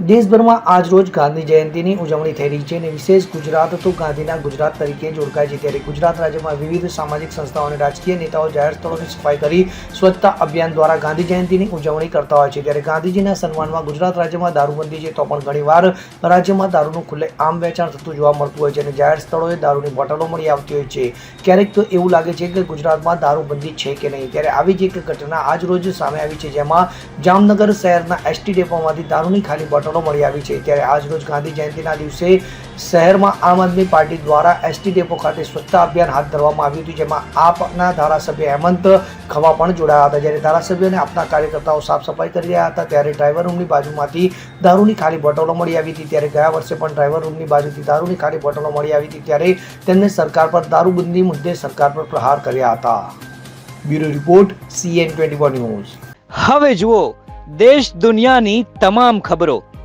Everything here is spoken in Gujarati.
દેશભરમાં આજ રોજ ગાંધી જયંતિની ઉજવણી થઈ રહી છે અને વિશેષ ગુજરાત તો ગાંધીના ગુજરાત તરીકે જોડકાય છે. ત્યારે ગુજરાત રાજ્યમાં વિવિધ સામાજિક સંસ્થાઓ અને રાજકીય નેતાઓ જાહેર સ્થળોની સફાઈ કરી સ્વચ્છતા અભિયાન દ્વારા ગાંધી જયંતિની ઉજવણી કરતા હોય છે. ત્યારે ગાંધીજીના સન્માનમાં ગુજરાત રાજ્યમાં દારૂબંધી છે તો પણ ઘણીવાર રાજ્યમાં દારૂનું ખુલ્લે આમ વેચાણ થતું જોવા મળતું હોય છે અને જાહેર સ્થળોએ દારૂની બોટલો મળી આવતી હોય છે. ક્યારેક તો એવું લાગે છે કે ગુજરાતમાં દારૂબંધી છે કે નહીં. ત્યારે આવી જ એક ઘટના આજ રોજ સામે આવી છે જેમાં જામનગર શહેરના એસટી ડેપોમાંથી દારૂની ખાલી બોટલો મળી આવી છે. ત્યારે આજરોજ ગાંધી જયંતિના દિવસે શહેરમાં આમ આદમી પાર્ટી દ્વારા એસટી ડેપો ખાતે સ્વચ્છતા અભિયાન હાથ ધરવામાં આવ્યું હતું. જેમાં આપના ધારાસભ્ય હેમંત ખવા પણ જોડાયા હતા. જ્યારે ધારાસભ્ય અને આપના કાર્યકર્તાઓ સાફ સફાઈ કરી રહ્યા હતા, ત્યારે ડ્રાઈવર રૂમની બાજુમાંથી દારૂની ખાલી બોટલો મળી આવી હતી. ત્યારે ગયા વર્ષે પણ ડ્રાઈવર રૂમની બાજુથી દારૂની ખાલી બોટલો મળી આવી હતી. ત્યારે તેમને સરકાર પર દારૂબંધી મુદ્દે સરકાર પર પ્રહાર કર્યા હતા. Bureau report CN twenty news. હવે જુઓ, દેશ દુનિયાની તમામ ખબરો.